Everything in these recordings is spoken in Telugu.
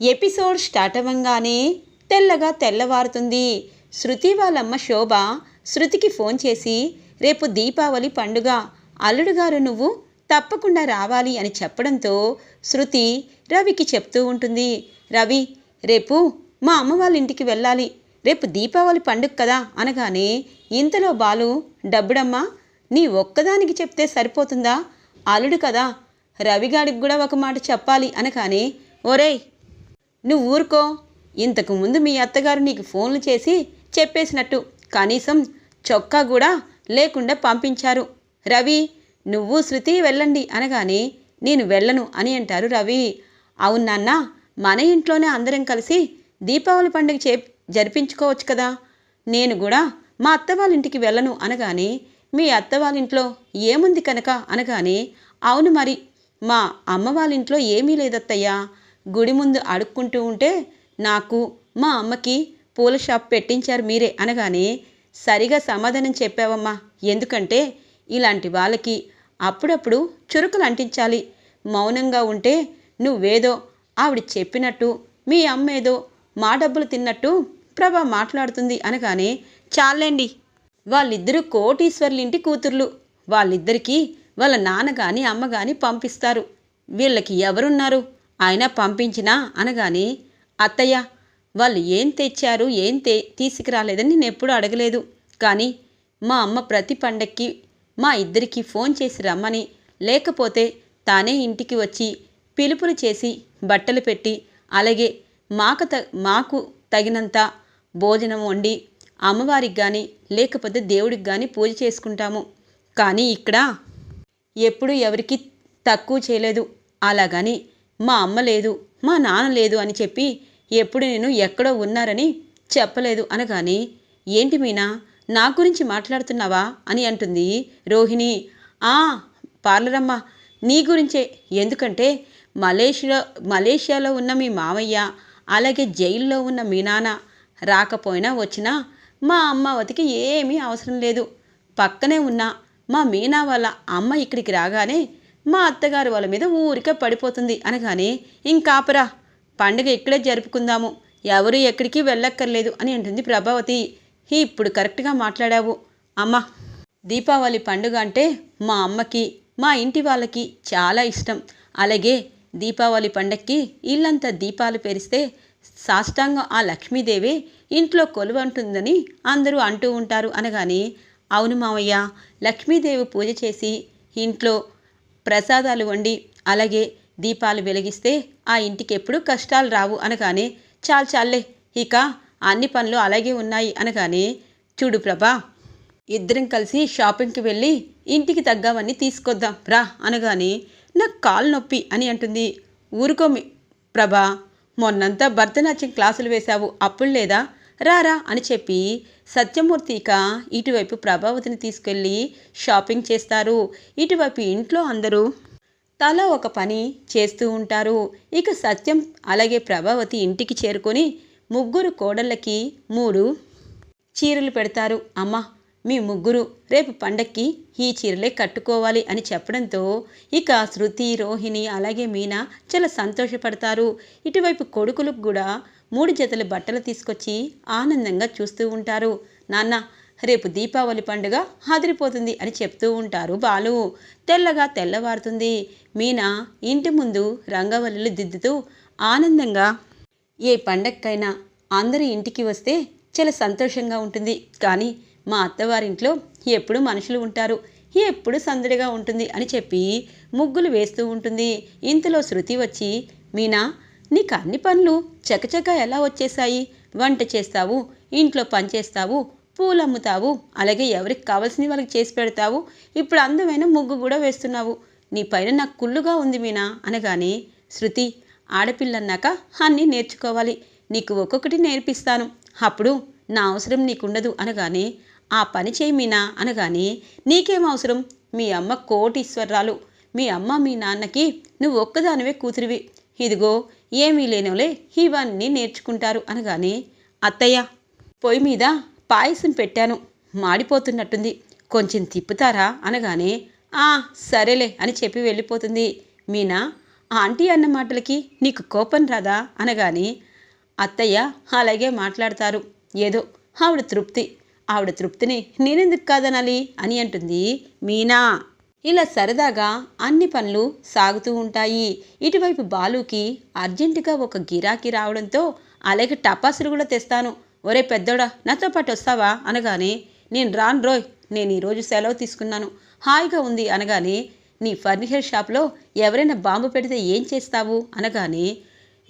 ఎపిసోడ్ స్టార్ట్ అవ్వంగానే తెల్లగా తెల్లవారుతుంది. శృతి వాళ్ళమ్మ శోభ శృతికి ఫోన్ చేసి రేపు దీపావళి పండుగ. అల్లుడు గారు నువ్వు తప్పకుండా రావాలి అని చెప్పడంతో శృతి రవికి చెప్తూ ఉంటుంది. రవి రేపు మా అమ్మ వాళ్ళ ఇంటికి వెళ్ళాలి. రేపు దీపావళి పండుగ కదా అనగానే ఇంతలో బాలు డబ్బుడమ్మా నీ ఒక్కదానికి చెప్తే సరిపోతుందా? అల్లుడు కదా రవిగాడికి కూడా ఒక మాట చెప్పాలి అనగానే ఒరేయ్ నువ్వు ఊరుకో ఇంతకు ముందు మీ అత్తగారు నీకు ఫోన్లు చేసి చెప్పేసినట్టు. కనీసం చొక్కా కూడా లేకుండా పంపించారు. రవి నువ్వు శృతి వెళ్ళండి అనగానే నేను వెళ్ళను అని అంటారు రవి. అవును నాన్న మన ఇంట్లోనే అందరం కలిసి దీపావళి పండుగ చే జరిపించుకోవచ్చు కదా. నేను కూడా మా అత్త వాళ్ళ ఇంటికి వెళ్ళను అనగానే మీ అత్త వాళ్ళ ఇంట్లో ఏముంది కనుక అనగానే అవును మరి మా అమ్మ వాళ్ళ ఇంట్లో ఏమీ లేదత్తయ్యా. గుడి ముందు అడుక్కుంటూ ఉంటే నాకు మా అమ్మకి పూల షాప్ పెట్టించారు మీరే అనగానే సరిగా సమాధానం చెప్పావమ్మా. ఎందుకంటే ఇలాంటి వాళ్ళకి అప్పుడప్పుడు చురుకులు అంటించాలి. మౌనంగా ఉంటే నువ్వేదో ఆవిడ చెప్పినట్టు మీ అమ్మ ఏదో మా డబ్బులు తిన్నట్టు ప్రభా మాట్లాడుతుంది అనగానే చాలండి. వాళ్ళిద్దరూ కోటీశ్వర్ల ఇంటి కూతుర్లు. వాళ్ళిద్దరికీ వాళ్ళ నాన్న కానీ అమ్మ కానీ పంపిస్తారు. వీళ్ళకి ఎవరున్నారు? ఆయన పంపించినా అనగానే అత్తయ్య వాళ్ళు ఏం తెచ్చారు ఏం తే తీసుకురాలేదని నేను ఎప్పుడూ అడగలేదు. కానీ మా అమ్మ ప్రతి పండక్కి మా ఇద్దరికి ఫోన్ చేసి రమ్మని. లేకపోతే తానే ఇంటికి వచ్చి పిలుపులు చేసి బట్టలు పెట్టి అలాగే మాకు త మాకు తగినంత భోజనం వండి అమ్మవారికి కానీ లేకపోతే దేవుడికి కానీ పూజ చేసుకుంటాము. కానీ ఇక్కడ ఎప్పుడు ఎవరికి తక్కువ చేయలేదు. అలాగని మా అమ్మ లేదు మా నాన్న లేదు అని చెప్పి ఎప్పుడు నేను ఎక్కడో ఉన్నారని చెప్పలేదు అనగానే ఏంటి మీనా నా గురించి మాట్లాడుతున్నావా? అని అంటుంది రోహిణి. ఆ పార్లరమ్మ నీ గురించే. ఎందుకంటే మలేషియా మలేషియాలో ఉన్న మీ మావయ్య అలాగే జైల్లో ఉన్న మీ నాన్న రాకపోయినా వచ్చినా మా అమ్మవతికి ఏమీ అవసరం లేదు. పక్కనే ఉన్న మా మీనా వాళ్ళ అమ్మ ఇక్కడికి రాగానే మా అత్తగారు వాళ్ళ మీద ఊరికే పడిపోతుంది అనగానే ఇంకాపరా పండుగ ఇక్కడే జరుపుకుందాము. ఎవరు ఎక్కడికి వెళ్ళక్కర్లేదు అని అంటుంది ప్రభావతి. ఇప్పుడు కరెక్ట్గా మాట్లాడావు. అమ్మ దీపావళి పండుగ అంటే మా అమ్మకి మా ఇంటి వాళ్ళకి చాలా ఇష్టం. అలాగే దీపావళి పండక్కి ఇల్లంతా దీపాలు పెరిస్తే సాష్టాంగం ఆ లక్ష్మీదేవి ఇంట్లో కొలువంటుందని అందరూ అంటూ ఉంటారు అనగానే అవును మావయ్య లక్ష్మీదేవి పూజ చేసి ఇంట్లో ప్రసాదాలు వండి అలాగే దీపాలు వెలిగిస్తే ఆ ఇంటికి ఎప్పుడూ కష్టాలు రావు అనగానే చాలు చాలే ఇక అన్ని పనులు అలాగే ఉన్నాయి అనగానే చూడు ప్రభా ఇద్దరం కలిసి షాపింగ్కి వెళ్ళి ఇంటికి తగ్గవన్నీ తీసుకొద్దాం రా అనగానే నాకు కాలు నొప్పి అని అంటుంది. ఊరుకోమి ప్రభా మొన్నంతా భరతనాట్యం క్లాసులు వేశావు అప్పుడు లేదా? రారా అని చెప్పి సత్యమూర్తి ఇక ఇటువైపు ప్రభావతిని తీసుకెళ్ళి షాపింగ్ చేస్తారు. ఇటువైపు ఇంట్లో అందరూ తల ఒక పని చేస్తూ ఉంటారు. ఇక సత్యం అలాగే ప్రభావతి ఇంటికి చేరుకొని ముగ్గురు కోడళ్ళకి మూడు చీరలు పెడతారు. అమ్మ మీ ముగ్గురు రేపు పండక్కి ఈ చీరలే కట్టుకోవాలి అని చెప్పడంతో ఇక శృతి రోహిణి అలాగే మీనా చాలా సంతోషపడతారు. ఇటువైపు కొడుకులకు కూడా మూడు జతల బట్టలు తీసుకొచ్చి ఆనందంగా చూస్తూ ఉంటారు. నాన్న రేపు దీపావళి పండుగ హాదిరిపోతుంది అని చెప్తూ ఉంటారు బాలు. తెల్లగా తెల్లవారుతుంది. మీనా ఇంటి ముందు రంగవల్లులు దిద్దుతూ ఆనందంగా ఏ పండక్కైనా అందరి ఇంటికి వస్తే చాలా సంతోషంగా ఉంటుంది. కానీ మా అత్తవారింట్లో ఎప్పుడు మనుషులు ఉంటారు. ఎప్పుడు సందడిగా ఉంటుంది అని చెప్పి ముగ్గులు వేస్తూ ఉంటుంది. ఇంతలో శృతి వచ్చి మీనా నీకు అన్ని పనులు చకచక ఎలా వచ్చేసాయి వంట చేస్తావు ఇంట్లో పని చేస్తావు పూలు అమ్ముతావు అలాగే ఎవరికి కావాల్సిన వాళ్ళకి చేసి పెడతావు. ఇప్పుడు అందమైన ముగ్గు కూడా వేస్తున్నావు. నీ పైన నాకు కుళ్ళుగా ఉంది మీనా అనగానే శృతి ఆడపిల్లన్నాక అన్నీ నేర్చుకోవాలి. నీకు ఒక్కొక్కటి నేర్పిస్తాను. అప్పుడు నా అవసరం నీకుండదు అనగానే ఆ పని చేయి మీనా అనగానే నీకేం అవసరం? మీ అమ్మ కోటీశ్వరరాలు మీ అమ్మ మీ నాన్నకి నువ్వు ఒక్కదానివే కూతురివి. ఇదిగో ఏమీ లేనోలే ఇవన్నీ నేర్చుకుంటారు అనగానే అత్తయ్య పొయ్యి మీద పాయసం పెట్టాను మాడిపోతున్నట్టుంది కొంచెం తిప్పుతారా? అనగానే ఆ సరేలే అని చెప్పి వెళ్ళిపోతుంది. మీనా ఆంటీ అన్న మాటలకి నీకు కోపం రాదా? అనగాని అత్తయ్య అలాగే మాట్లాడతారు. ఏదో ఆవిడ తృప్తి ఆవిడ తృప్తిని నేనెందుకు కాదనాలి? అని అంటుంది మీనా. ఇలా సరదాగా అన్ని పనులు సాగుతూ ఉంటాయి. ఇటువైపు బాలుకి అర్జెంటుగా ఒక గిరాకీ రావడంతో అలాగే టపాసులు కూడా తెస్తాను. ఒరే పెద్దోడా నాతో పాటు వస్తావా? అనగానే నేను రాను రోయ్ నేను ఈరోజు సెలవు తీసుకున్నాను. హాయిగా ఉంది అనగానే నీ ఫర్నిచర్ షాప్లో ఎవరైనా బాంబు పెడితే ఏం చేస్తావు? అనగానే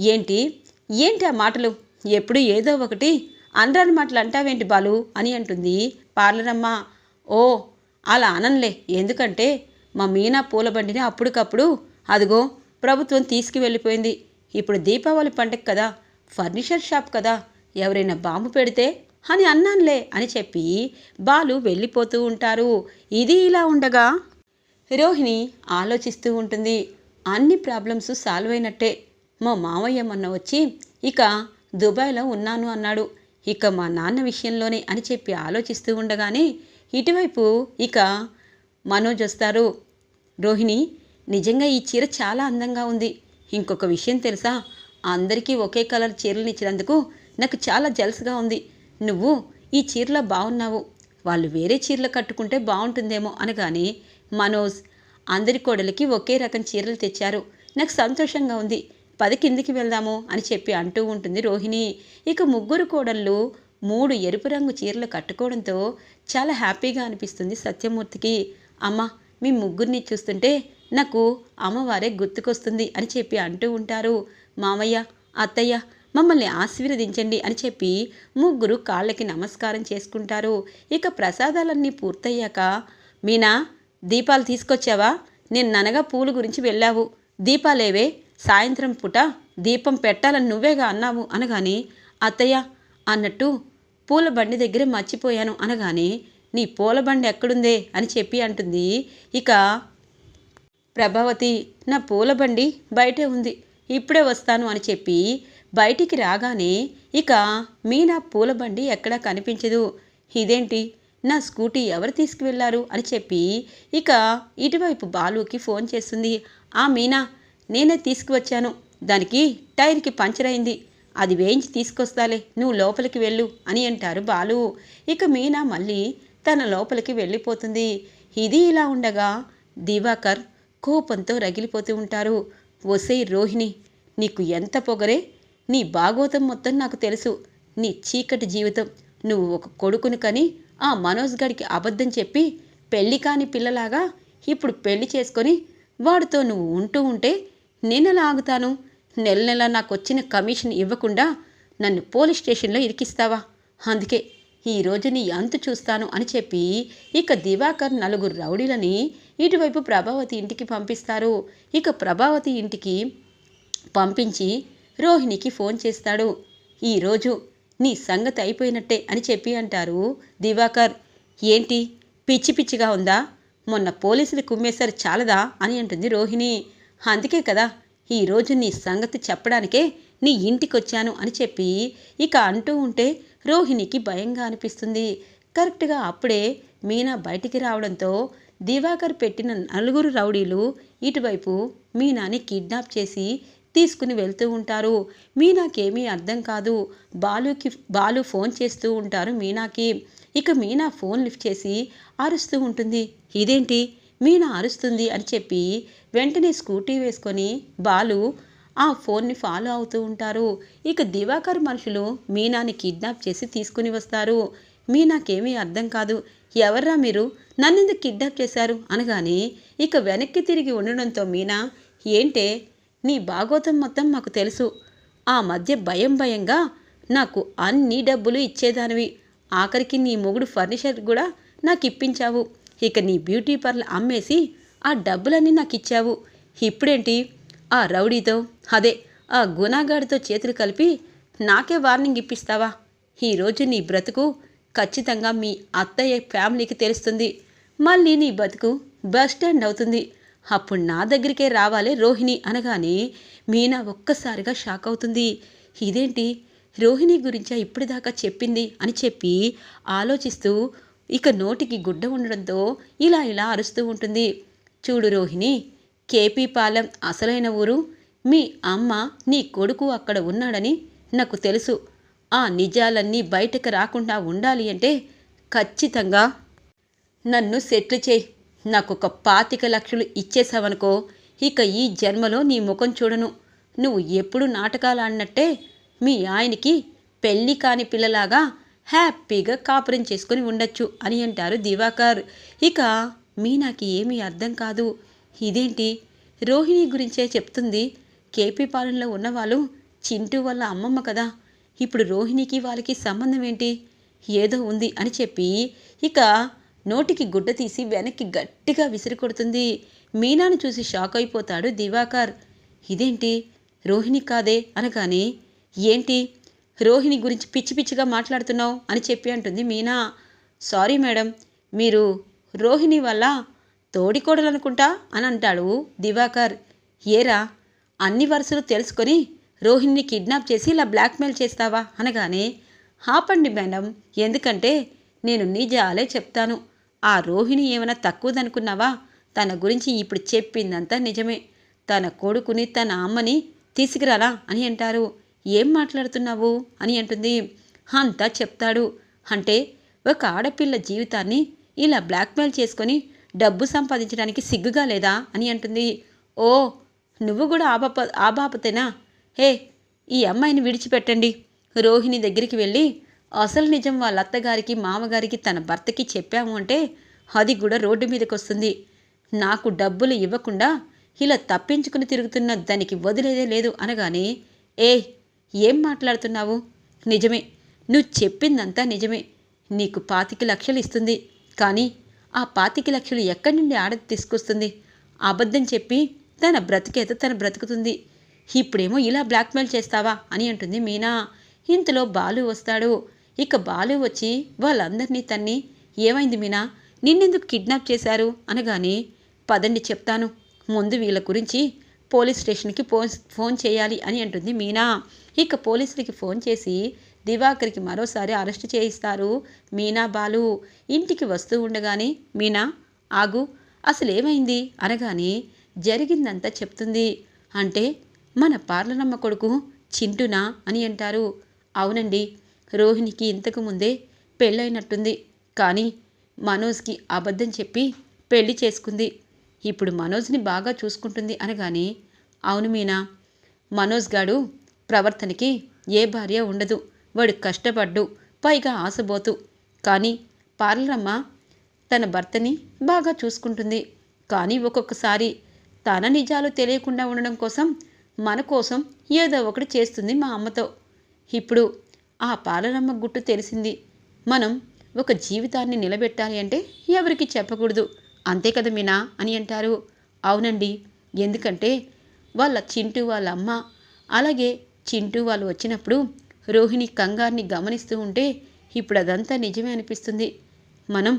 ఏంటి? ఏంటి ఆ మాటలు? ఎప్పుడు ఏదో ఒకటి. అనరాని మాటలు అంటావేంటి బాలు? అని అంటుంది పార్లరమ్మ. ఓ అలా అననులే. ఎందుకంటే మా మీనా పూల బండిని అప్పటికప్పుడు అదిగో ప్రభుత్వం తీసుకువెళ్ళిపోయింది. ఇప్పుడు దీపావళి పండుగ కదా ఫర్నిచర్ షాప్ కదా ఎవరైనా బాంబు పెడితే అని అన్నానులే అని చెప్పి బాలు వెళ్ళిపోతూ ఉంటారు. ఇది ఇలా ఉండగా రోహిణి ఆలోచిస్తూ ఉంటుంది. అన్ని ప్రాబ్లమ్స్ సాల్వ్ అయినట్టే. మా మామయ్య మొన్న వచ్చి ఇక దుబాయ్లో ఉన్నాను అన్నాడు. ఇక మా నాన్న విషయంలోనే అని చెప్పి ఆలోచిస్తూ ఉండగానే ఇటువైపు ఇక మనోజ్ వస్తారు. రోహిణి నిజంగా ఈ చీర చాలా అందంగా ఉంది. ఇంకొక విషయం తెలుసా? అందరికీ ఒకే కలర్ చీరలు ఇచ్చినందుకు నాకు చాలా జల్స్గా ఉంది. నువ్వు ఈ చీరలో బాగున్నావు వాళ్ళు వేరే చీరలు కట్టుకుంటే బాగుంటుందేమో అనగానే మనోజ్ అందరి కోడలికి ఒకే రకం చీరలు తెచ్చారు. నాకు సంతోషంగా ఉంది. పది కిందికి వెళ్దాము అని చెప్పి అంటూ ఉంటుంది రోహిణి. ఇక ముగ్గురు కోడళ్ళు మూడు ఎరుపు రంగు చీరలు కట్టుకోవడంతో చాలా హ్యాపీగా అనిపిస్తుంది సత్యమూర్తికి. అమ్మ మీ ముగ్గురిని చూస్తుంటే నాకు అమ్మవారే గుర్తుకొస్తుంది అని చెప్పి అంటూ ఉంటారు. మామయ్య అత్తయ్య మమ్మల్ని ఆశీర్వదించండి అని చెప్పి ముగ్గురు కాళ్ళకి నమస్కారం చేసుకుంటారు. ఇక ప్రసాదాలన్నీ పూర్తయ్యాక మీనా దీపాలు తీసుకొచ్చావా? నేను ననగా పూలు గురించి వెళ్ళావు. దీపాలేవే? సాయంత్రం పూట దీపం పెట్టాలని నువ్వేగా అన్నావు అనగానే అత్తయ్య అన్నట్టు పూల బండి దగ్గర మర్చిపోయాను అనగానే నీ పూల బండి ఎక్కడుందే? అని చెప్పి అంటుంది. ఇక ప్రభావతి నా పూల బండి బయటే ఉంది ఇప్పుడే వస్తాను అని చెప్పి బయటికి రాగానే ఇక మీనా పూల బండి ఎక్కడా కనిపించదు ఇదేంటి నా స్కూటీ ఎవరు తీసుకువెళ్ళారు అని చెప్పి ఇక ఇటువైపు బాలుకి ఫోన్ చేస్తుంది. ఆ మీనా నేనే తీసుకువచ్చాను దానికి టైర్కి పంచర్ అయింది అది వేయించి తీసుకొస్తాలే నువ్వు లోపలికి వెళ్ళు అని అంటారు బాలు. ఇక మీనా మళ్ళీ తన లోపలికి వెళ్ళిపోతుంది. ఇది ఇలా ఉండగా దివాకర్ కోపంతో రగిలిపోతూ ఉంటారు. ఒసై రోహిణి నీకు ఎంత పొగరే? నీ భాగోతం మొత్తం నాకు తెలుసు. నీ చీకటి జీవితం. నువ్వు ఒక కొడుకును కని ఆ మనోజ్ గడికి అబద్ధం చెప్పి పెళ్ళి కాని పిల్లలాగా ఇప్పుడు పెళ్ళి చేసుకొని వాడితో నువ్వు ఉంటూ ఉంటే నేనెలా ఆగుతాను? నెల నెల నాకు వచ్చిన కమిషన్ ఇవ్వకుండా నన్ను పోలీస్ స్టేషన్లో ఇరికిస్తావా? అందుకే ఈరోజు నీ అంతు చూస్తాను అని చెప్పి ఇక దివాకర్ నలుగురు రౌడీలని ఇటువైపు ప్రభావతి ఇంటికి పంపిస్తారు. ఇక ప్రభావతి ఇంటికి పంపించి రోహిణికి ఫోన్ చేస్తాడు. ఈరోజు నీ సంగతి అయిపోయినట్టే అని చెప్పి అంటారు దివాకర్. ఏంటి? పిచ్చి పిచ్చిగా ఉందా? మొన్న పోలీసులు కుమ్మేశారు చాలదా? అని అంటుంది రోహిణి. అందుకే కదా ఈరోజు నీ సంగతి చెప్పడానికే నీ ఇంటికి వచ్చాను అని చెప్పి ఇక అంటూ ఉంటే రోహిణికి భయంగా అనిపిస్తుంది. కరెక్ట్గా అప్పుడే మీనా బయటికి రావడంతో దివాకర్ పెట్టిన నలుగురు రౌడీలు ఇటువైపు మీనాని కిడ్నాప్ చేసి తీసుకుని వెళ్తూ ఉంటారు. మీనాకేమీ అర్థం కాదు. బాలుకి బాలు ఫోన్ చేస్తూ ఉంటారు మీనాకి. ఇక మీనా ఫోన్ లిఫ్ట్ చేసి అరుస్తూ ఉంటుంది. ఇదేంటి? మీనా అరుస్తుంది అని చెప్పి వెంటనే స్కూటీ వేసుకొని బాలు ఆ ఫోన్ని ఫాలో అవుతూ ఉంటారు. ఇక దివాకర్ మనుషులు మీనాని కిడ్నాప్ చేసి తీసుకుని వస్తారు. మీనాకేమీ అర్థం కాదు. ఎవర్రా మీరు? నన్నెందుకు కిడ్నాప్ చేశారు? అనగానే ఇక వెనక్కి తిరిగి ఉండడంతో మీనా ఏంటే? నీ భాగోతం మొత్తం మాకు తెలుసు. ఆ మధ్య భయం భయంగా నాకు అన్ని డబ్బులు ఇచ్చేదానివి. ఆఖరికి నీ మొగుడు ఫర్నిచర్ కూడా నాకు ఇప్పించావు ఇక నీ బ్యూటీ పార్లర్ అమ్మేసి ఆ డబ్బులన్నీ నాకు ఇచ్చావు ఇప్పుడేంటి? ఆ రౌడీతో అదే ఆ గుణాగాడితో చేతులు కలిపి నాకే వార్నింగ్ ఇప్పిస్తావా? ఈరోజు నీ బ్రతుకు ఖచ్చితంగా మీ అత్తయ్య ఫ్యామిలీకి తెలుస్తుంది. మళ్ళీ నీ బతుకు బస్ స్టాండ్ అవుతుంది. అప్పుడు నా దగ్గరికే రావాలి రోహిణి అనగానే మీనా ఒక్కసారిగా షాక్ అవుతుంది. ఇదేంటి? రోహిణి గురించా ఇప్పటిదాకా చెప్పింది అని చెప్పి ఆలోచిస్తూ ఇక నోటికి గుడ్డ ఉండడంతో ఇలా ఇలా అరుస్తూ ఉంటుంది. చూడు రోహిణి కేపీ పాలెం అసలైన ఊరు. మీ అమ్మ నీ కొడుకు అక్కడ ఉన్నాడని నాకు తెలుసు. ఆ నిజాలన్నీ బయటకు రాకుండా ఉండాలి అంటే ఖచ్చితంగా నన్ను సెటిల్ చేయి. నాకు ఒక పాతిక లక్షలు ఇచ్చేసావనుకో ఇక ఈ జన్మలో నీ ముఖం చూడను. నువ్వు ఎప్పుడు నాటకాలు ఆడినట్టే మీ ఆయనకి పెళ్ళి కాని పిల్లలాగా హ్యాపీగా కాపురం చేసుకుని ఉండొచ్చు అని అంటారు దివాకర్. ఇక మీనాకి ఏమీ అర్థం కాదు. ఇదేంటి? రోహిణి గురించే చెప్తుంది. కేపీ పాలనలో ఉన్నవాళ్ళు చింటూ వాళ్ళ అమ్మమ్మ కదా. ఇప్పుడు రోహిణికి వాళ్ళకి సంబంధం ఏంటి? ఏదో ఉంది అని చెప్పి ఇక నోటికి గుడ్డ తీసి వెనక్కి గట్టిగా విసిరి కొడుతుంది. మీనాను చూసి షాక్ అయిపోతాడు దివాకర్. ఇదేంటి? రోహిణి కాదే అనగానే ఏంటి? రోహిణి గురించి పిచ్చి పిచ్చిగా మాట్లాడుతున్నావు అని చెప్పి అంటుంది మీనా. సారీ మేడం మీరు రోహిణి వల్ల తోడికోడలనుకుంటా అని అంటాడు దివాకర్. ఏరా అన్ని వరుసలు తెలుసుకొని రోహిణిని కిడ్నాప్ చేసి ఇలా బ్లాక్మెయిల్ చేస్తావా అనగానే ఆపండి మేడం ఎందుకంటే నేను నిజాలే చెప్తాను. ఆ రోహిణి ఏమైనా తక్కువదనుకున్నావా? తన గురించి ఇప్పుడు చెప్పిందంతా నిజమే. తన కొడుకుని తన అమ్మని తీసుకురాలా అని అంటారు. ఏం మాట్లాడుతున్నావు? అని అంటుంది. అంతా చెప్తాడు. అంటే ఒక ఆడపిల్ల జీవితాన్ని ఇలా బ్లాక్మెయిల్ చేసుకొని డబ్బు సంపాదించడానికి సిగ్గుగా లేదా? అని అంటుంది. ఓ నువ్వు కూడా ఆబాప ఆబాపతేనా హే ఈ అమ్మాయిని విడిచిపెట్టండి. రోహిణి దగ్గరికి వెళ్ళి అసలు నిజం వాళ్ళ అత్తగారికి మామగారికి తన భర్తకి చెప్పాము అంటే అది కూడా రోడ్డు మీదకి వస్తుంది నాకు డబ్బులు ఇవ్వకుండా ఇలా తప్పించుకుని తిరుగుతున్న దానికి వదిలేదే లేదు అనగానే ఏ ఏం మాట్లాడుతున్నావు? నిజమే. నువ్వు చెప్పిందంతా నిజమే. నీకు పాతిక లక్షలు ఇస్తుంది. కానీ ఆ పాతిక లక్షలు ఎక్కడి నుండి ఆడ తీసుకొస్తుంది? అబద్ధం చెప్పి తన బ్రతికేత తన బ్రతుకుతుంది. ఇప్పుడేమో ఇలా బ్లాక్మెయిల్ చేస్తావా అని అంటుంది మీనా. ఇంతలో బాలు వస్తాడు. ఇక బాలు వచ్చి వాళ్ళందరినీ తన్ని ఏమైంది మీనా? నిన్నెందుకు కిడ్నాప్ చేశారు? అనగానే పదండి చెప్తాను. ముందు వీళ్ళ గురించి పోలీస్ స్టేషన్కి ఫోన్ ఫోన్ చేయాలి అని అంటుంది మీనా. ఇక పోలీసులకి ఫోన్ చేసి దివాకర్కి మరోసారి అరెస్ట్ చేయిస్తారు మీనా బాలు. ఇంటికి వస్తూ ఉండగానే మీనా ఆగు. అసలు ఏమైంది అనగానే జరిగిందంతా చెప్తుంది. అంటే మన పార్లనమ్మ కొడుకు చింటునా అని అంటారు. అవునండి రోహిణికి ఇంతకు ముందే పెళ్ళైనట్టుంది. కానీ మనోజ్కి అబద్ధం చెప్పి పెళ్ళి చేసుకుంది. ఇప్పుడు మనోజ్ని బాగా చూసుకుంటుంది. అనగానే అవును మీనా. మనోజ్ గాడు ప్రవర్తనకి ఏ భార్య ఉండదు. వాడు కష్టపడ్డు పైగా ఆశబోతు కానీ పార్లరమ్మ తన భర్తని బాగా చూసుకుంటుంది. కానీ ఒక్కొక్కసారి తన నిజాలు తెలియకుండా ఉండడం కోసం మన కోసం ఏదో ఒకటి చేస్తుంది మా అమ్మతో. ఇప్పుడు ఆ పాలనమ్మ గుట్టు తెలిసింది. మనం ఒక జీవితాన్ని నిలబెట్టాలి అంటే ఎవరికి చెప్పకూడదు. అంతే కదా మీనా అని అంటారు. అవునండి. ఎందుకంటే వాళ్ళ చింటూ వాళ్ళ అమ్మ అలాగే చింటూ వాళ్ళు వచ్చినప్పుడు రోహిణి కంగారిని గమనిస్తూ ఉంటే ఇప్పుడు అదంతా నిజమే అనిపిస్తుంది. మనం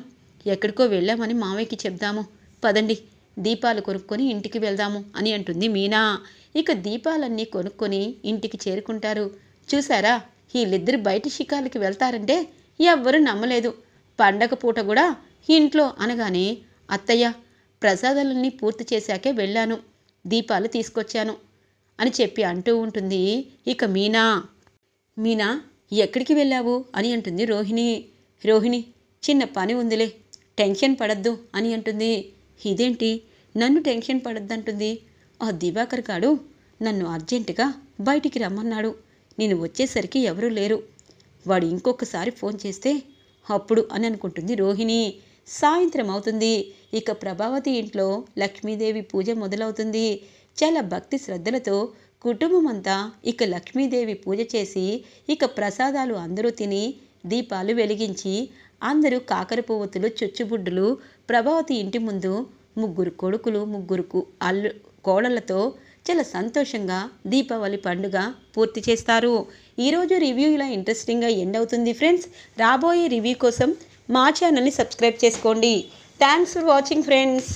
ఎక్కడికో వెళ్ళామని మామయ్యకి చెప్దాము. పదండి దీపాలు కొనుక్కొని ఇంటికి వెళ్దాము అని అంటుంది మీనా. ఇక దీపాలన్నీ కొనుక్కొని ఇంటికి చేరుకుంటారు. చూసారా వీళ్ళిద్దరు బయట శిఖాలకి వెళ్తారంటే ఎవ్వరూ నమ్మలేదు. పండగ పూట కూడా ఇంట్లో అనగానే అత్తయ్య ప్రసాదాలన్నీ పూర్తి చేశాకే వెళ్ళాను. దీపాలు తీసుకొచ్చాను. అని చెప్పి అంటూ ఉంటుంది. ఇక మీనా మీనా ఎక్కడికి వెళ్ళావు? అని అంటుంది రోహిణి. రోహిణి చిన్న పని ఉందిలే టెన్షన్ పడద్దు అని అంటుంది. ఇదేంటి? నన్ను టెన్షన్ పడద్దంటుంది. ఆ దివాకర్ గాడు నన్ను అర్జెంటుగా బయటికి రమ్మన్నాడు. నేను వచ్చేసరికి ఎవరూ లేరు. వాడు ఇంకొకసారి ఫోన్ చేస్తే అప్పుడు అని అనుకుంటుంది రోహిణి. సాయంత్రం అవుతుంది. ఇక ప్రభావతి ఇంట్లో లక్ష్మీదేవి పూజ మొదలవుతుంది. చాలా భక్తి శ్రద్ధలతో కుటుంబం అంతా ఇక లక్ష్మీదేవి పూజ చేసి ఇక ప్రసాదాలు అందరూ తిని దీపాలు వెలిగించి అందరూ కాకర పువ్వొత్తులు చుచ్చుబుడ్డులు ప్రభావతి ఇంటి ముందు ముగ్గురు కొడుకులు ముగ్గురు అల్లు కోడళ్ళతో చాలా సంతోషంగా దీపావళి పండుగ పూర్తి చేస్తారు. ఈరోజు రివ్యూ ఇలా ఇంట్రెస్టింగ్గా ఎండ్ అవుతుంది ఫ్రెండ్స్. రాబోయే రివ్యూ కోసం మా ఛానల్ని సబ్స్క్రైబ్ చేసుకోండి. Thanks for watching friends.